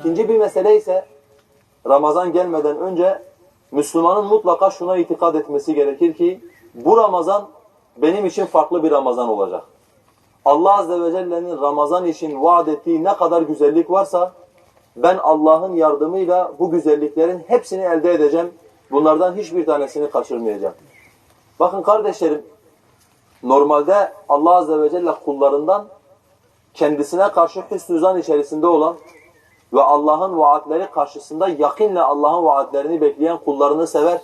İkinci bir mesele ise Ramazan gelmeden önce Müslümanın mutlaka şuna itikad etmesi gerekir ki bu Ramazan benim için farklı bir Ramazan olacak. Allah Azze ve Celle'nin Ramazan için vaat ettiği ne kadar güzellik varsa ben Allah'ın yardımıyla bu güzelliklerin hepsini elde edeceğim. Bunlardan hiçbir tanesini kaçırmayacağım. Bakın kardeşlerim, normalde Allah Azze ve Celle kullarından kendisine karşı hüsnü zan içerisinde olan ve Allah'ın vaatleri karşısında yakinle Allah'ın vaatlerini bekleyen kullarını sever.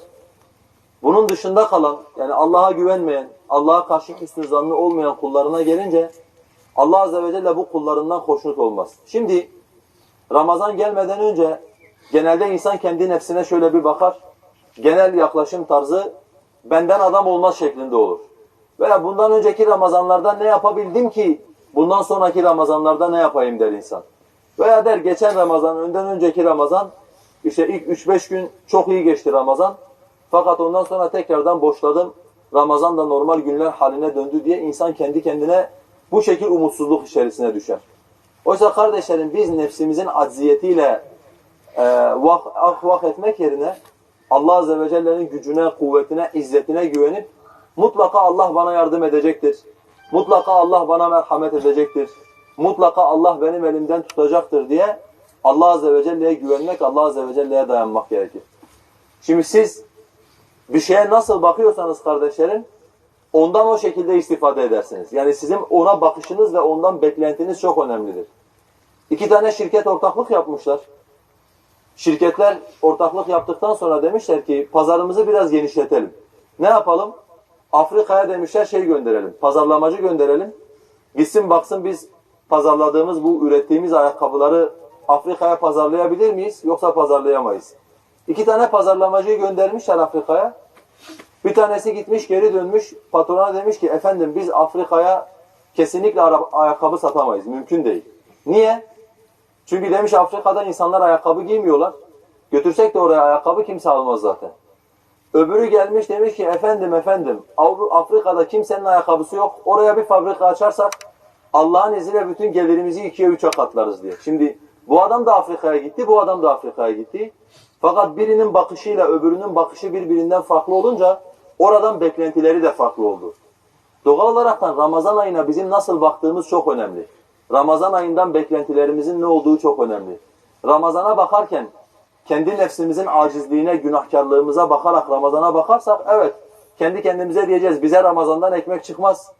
Bunun dışında kalan, yani Allah'a güvenmeyen, Allah'a karşı hüsnü zanlı olmayan kullarına gelince Allah Azze ve Celle bu kullarından hoşnut olmaz. Şimdi Ramazan gelmeden önce genelde insan kendi nefsine şöyle bir bakar. Genel yaklaşım tarzı benden adam olmaz şeklinde olur. Veya bundan önceki Ramazanlarda ne yapabildim ki bundan sonraki Ramazanlarda ne yapayım der insan. Veya der geçen Ramazan, önden önceki Ramazan, işte ilk 3-5 gün çok iyi geçti Ramazan. Fakat ondan sonra tekrardan boşladım. Ramazan da normal günler haline döndü diye insan kendi kendine bu şekil umutsuzluk içerisine düşer. Oysa kardeşlerim biz nefsimizin acziyetiyle e, vah, ah vah etmek yerine Allah Azze ve Celle'nin gücüne, kuvvetine, izzetine güvenip mutlaka Allah bana yardım edecektir. Mutlaka Allah bana merhamet edecektir. Mutlaka Allah benim elimden tutacaktır diye Allah Azze ve Celle'ye güvenmek, Allah Azze ve Celle'ye dayanmak gerekir. Şimdi siz bir şeye nasıl bakıyorsanız kardeşlerim, ondan o şekilde istifade edersiniz. Yani sizin ona bakışınız ve ondan beklentiniz çok önemlidir. İki tane şirket ortaklık yapmışlar. Şirketler ortaklık yaptıktan sonra demişler ki pazarımızı biraz genişletelim. Ne yapalım? Afrika'ya demişler şey gönderelim, pazarlamacı gönderelim. Gitsin baksın biz pazarladığımız bu ürettiğimiz ayakkabıları Afrika'ya pazarlayabilir miyiz yoksa pazarlayamayız. İki tane pazarlamacıyı göndermişler Afrika'ya. Bir tanesi gitmiş geri dönmüş patrona demiş ki efendim biz Afrika'ya kesinlikle ayakkabı satamayız. Mümkün değil. Niye? Çünkü demiş Afrika'da insanlar ayakkabı giymiyorlar. Götürsek de oraya ayakkabı kimse almaz zaten. Öbürü gelmiş demiş ki efendim efendim Afrika'da kimsenin ayakkabısı yok. Oraya bir fabrika açarsak Allah'ın izniyle bütün gelirimizi ikiye üçe katlarız diye. Şimdi bu adam da Afrika'ya gitti, bu adam da Afrika'ya gitti. Fakat birinin bakışıyla öbürünün bakışı birbirinden farklı olunca oradan beklentileri de farklı oldu. Doğal olaraktan Ramazan ayına bizim nasıl baktığımız çok önemli. Ramazan ayından beklentilerimizin ne olduğu çok önemli. Ramazana bakarken kendi nefsimizin acizliğine, günahkarlığımıza bakarak Ramazana bakarsak evet kendi kendimize diyeceğiz bize Ramazan'dan ekmek çıkmaz.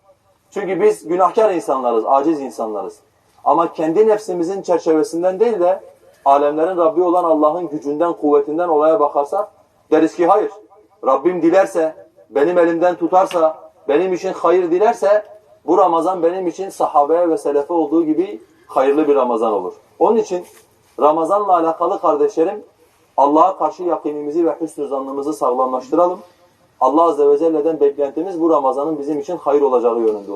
Çünkü biz günahkar insanlarız, aciz insanlarız. Ama kendi nefsimizin çerçevesinden değil de alemlerin Rabbi olan Allah'ın gücünden, kuvvetinden olaya bakarsak deriz ki hayır. Rabbim dilerse, benim elimden tutarsa, benim için hayır dilerse bu Ramazan benim için sahabeye ve selefe olduğu gibi hayırlı bir Ramazan olur. Onun için Ramazanla alakalı kardeşlerim Allah'a karşı yakinimizi ve hüsnü zannımızı sağlamlaştıralım. Allah Azze ve Celle'den beklentimiz bu Ramazanın bizim için hayır olacağı yönünde.